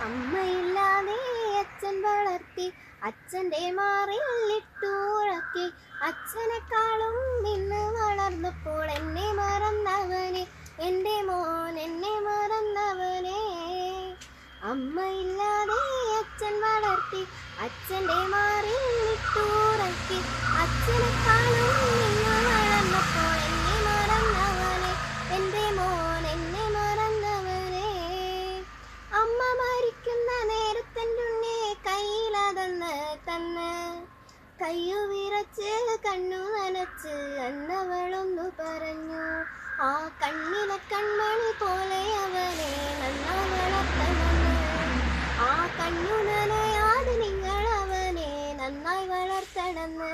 അമ്മയില്ലാതെ അച്ഛൻ വളർത്തി അച്ഛന്റെ മാറിലിട്ടുറക്കി അച്ഛനെക്കാളും ഇന്ന് വളർന്നപ്പോൾ എന്നെ മറന്നവനെ എന്റെ മോൻ എന്നെ മറന്നവനെ. അമ്മയില്ലാതെ അച്ഛൻ വളർത്തി അച്ഛന്റെ മാറിലിട്ടുറക്കി കയ്യു വിറച്ച് കണ്ണു നനച്ച് അന്നവളൊന്നു പറഞ്ഞു. ആ കണ്ണിലെ കൺമണി പോലെ അവനെ നന്നാ വളർത്തണമെന്ന്. ആ കണ്ണു നനയാതെ നിങ്ങൾ അവനെ നന്നായി വളർത്തണമെന്ന്.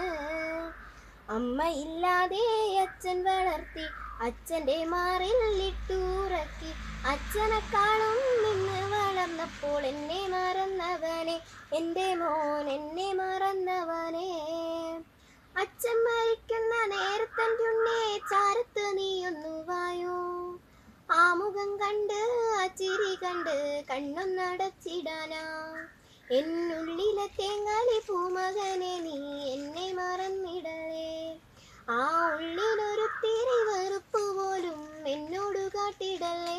അമ്മ ഇല്ലാതെ അച്ഛൻ വളർത്തി അച്ഛന്റെ മാറിൽ ഇട്ടുറക്കി. അച്ഛനെക്കാളും നിന്ന് വളർന്നപ്പോൾ എന്നെ മറന്നവനെ എന്റെ മോൻ എന്നെ മറന്നവനെ. അച്ഛൻ മരിക്കുന്ന നേരത്തൻ ഉണ്ണിയെ ചാരത്ത് നീയൊന്നു വായോ. ആ മുഖം കണ്ട് ആ ചിരി കണ്ട് കണ്ണൊന്നടച്ചിടാനാ. എന്നുള്ളിലെ തേങ്ങാലി പൂമകനെ നീ എന്നെ മറന്നിടലേ ആ ഉള്ളിലൊരു തിരി വെറുപ്പ് പോലും എന്നോട് കാട്ടിടലേ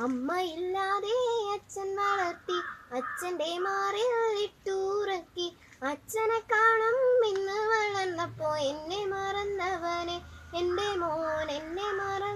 അമ്മ ഇല്ലാതെ അച്ഛൻ വളർത്തി അച്ഛന്റെ മാറിൽ ഇട്ടുറക്കി. അച്ഛനെ കാണും ഇന്ന് വളർന്നപ്പോ എന്നെ മറന്നവനെ എന്റെ മോൻ എന്നെ മറന്നവനെ